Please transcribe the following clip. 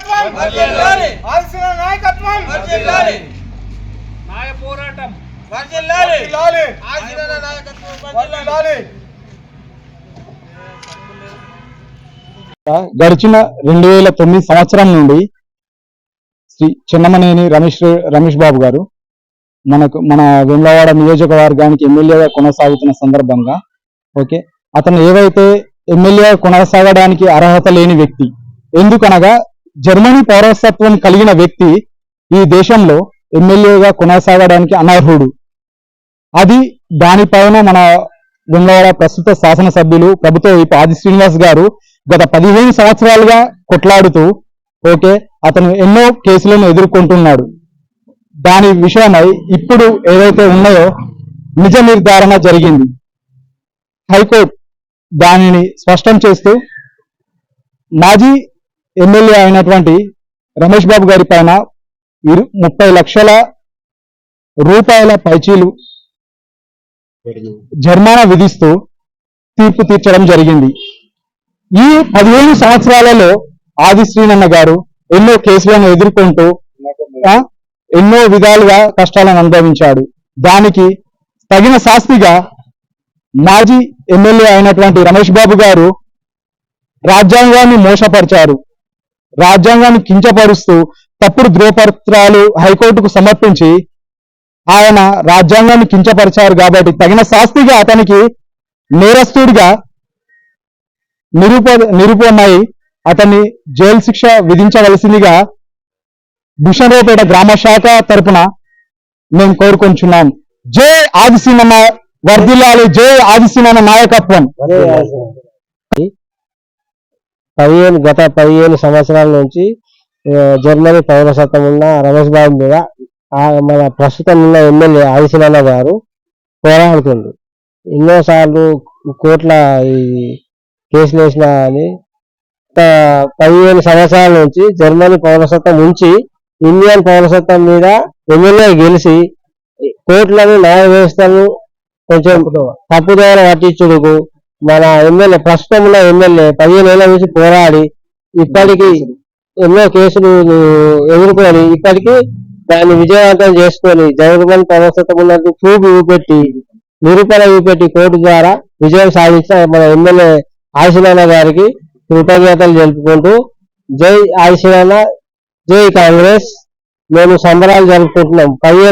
నాయకత్వం! నాయకత్వం. న్యాయ పోరాటం. గడిచిన రెండు వేల తొమ్మిది సంవత్సరం నుండి శ్రీ చిన్నమనేని రమేష్ రమేష్ బాబు గారు మనకు మన వెమ్లవాడ నియోజకవర్గానికి ఎమ్మెల్యేగా కొనసాగుతున్న సందర్భంగా ఓకే అతను ఏవైతే ఎమ్మెల్యే కొనసాగడానికి అర్హత లేని వ్యక్తి ఎందుకనగా జర్మనీ పౌరసత్వం కలిగిన వ్యక్తి ఈ దేశంలో ఎమ్మెల్యేగా కొనసాగడానికి అనర్హుడు. అది దానిపైన మన వెంగళవాడ ప్రస్తుత శాసనసభ్యులు ప్రభుత్వ వైపు ఆది శ్రీనివాస్ గారు గత పదిహేను సంవత్సరాలుగా కొట్లాడుతూ ఓకే అతను ఎన్నో కేసులను ఎదుర్కొంటున్నాడు. దాని విషయమై ఇప్పుడు ఏదైతే ఉన్నాయో నిజ నిర్ధారణ జరిగింది. హైకోర్టు దానిని స్పష్టం చేస్తూ మాజీ ఎమ్మెల్యే అయినటువంటి రమేష్ బాబు గారి పైన ముప్పై లక్షల రూపాయల పైచీలు జరిమానా విధిస్తూ తీర్పు తీర్చడం జరిగింది. ఈ పదిహేను సంవత్సరాలలో ఆది శ్రీనన్న గారు ఎన్నో కేసులను ఎదుర్కొంటూ ఎన్నో విధాలుగా కష్టాలను అనుభవించాడు. దానికి తగిన శాస్తిగా మాజీ ఎమ్మెల్యే అయినటువంటి రమేష్ బాబు గారు రాజ్యాంగాన్ని మోసపరిచారు. రాజ్యాంగాన్ని కించపరుస్తూ తప్పుడు ధృవపత్రాలు హైకోర్టుకు సమర్పించి ఆయన రాజ్యాంగాన్ని కించపరిచారు కాబట్టి తగిన శాస్తిగా అతనికి నేరస్తుడిగా నిరూప నిరూపమై అతన్ని జైలు శిక్ష విధించవలసిందిగా భూషణరావుపేట గ్రామ శాఖ తరపున మేము కోరుకుంటున్నాం జై ఆదిశీనన్న వర్ధిల్లాలి. జై ఆదిశీనన్న నాయకత్వం. పదిహేను గత పదిహేను సంవత్సరాల నుంచి జర్మనీ పౌరసత్వం ఉన్న రమేష్ బాబు మీద మన ప్రస్తుతం ఉన్న ఎమ్మెల్యే ఆదిశీలన్న గారు పోరాడుతుండ్రు ఎన్నోసార్లు కోట్ల ఈ కేసులు వేసినా అని పదిహేను సంవత్సరాల నుంచి జర్మనీ పౌరసత్వం ఉంచి ఇండియన్ పౌరసత్వం మీద ఎమ్మెల్యే గెలిచి కోర్టులను న్యాయ వ్యవస్థను కొంచెం తప్పుదోవ పట్టించుడుకు మన ఎమ్మెల్యే ప్రస్తుతం ఉన్న ఎమ్మెల్యే పదిహేను ఏళ్ళ నుంచి పోరాడి ఇప్పటికి ఎన్నో కేసులు ఎదుర్కొని ఇప్పటికి దాన్ని విజయవంతం చేసుకొని జగన్ పౌరసత్వం ఉన్నట్టు ప్రూఫ్ చూపెట్టి నిరూపణ చూపెట్టి కోర్టు ద్వారా విజయం సాధించిన మన ఎమ్మెల్యే ఆశీనాన్న గారికి కృతజ్ఞతలు తెలుపుకుంటూ జై ఆశీనాన్న జై కాంగ్రెస్. మేము సంబరాలు జరుపుకుంటున్నాం. పదిహేను